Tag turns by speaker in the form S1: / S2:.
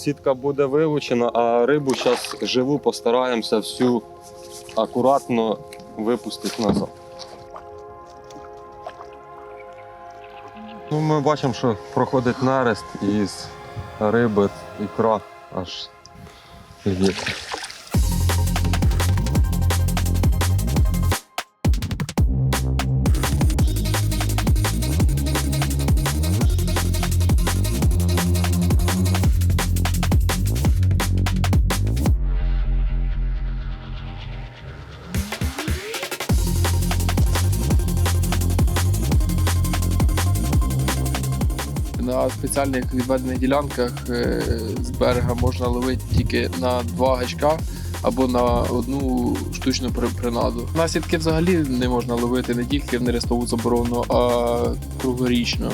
S1: сітка буде вилучена, а рибу зараз живу постараємося всю акуратно випустити назад. Ну, ми бачимо, що проходить нерест із риби ікра аж лється.
S2: На спеціальних відведених ділянках е, з берега можна ловити тільки на два гачка або на одну штучну при- принаду. На взагалі не можна ловити не тільки в нерестову заборону, а круглорічно.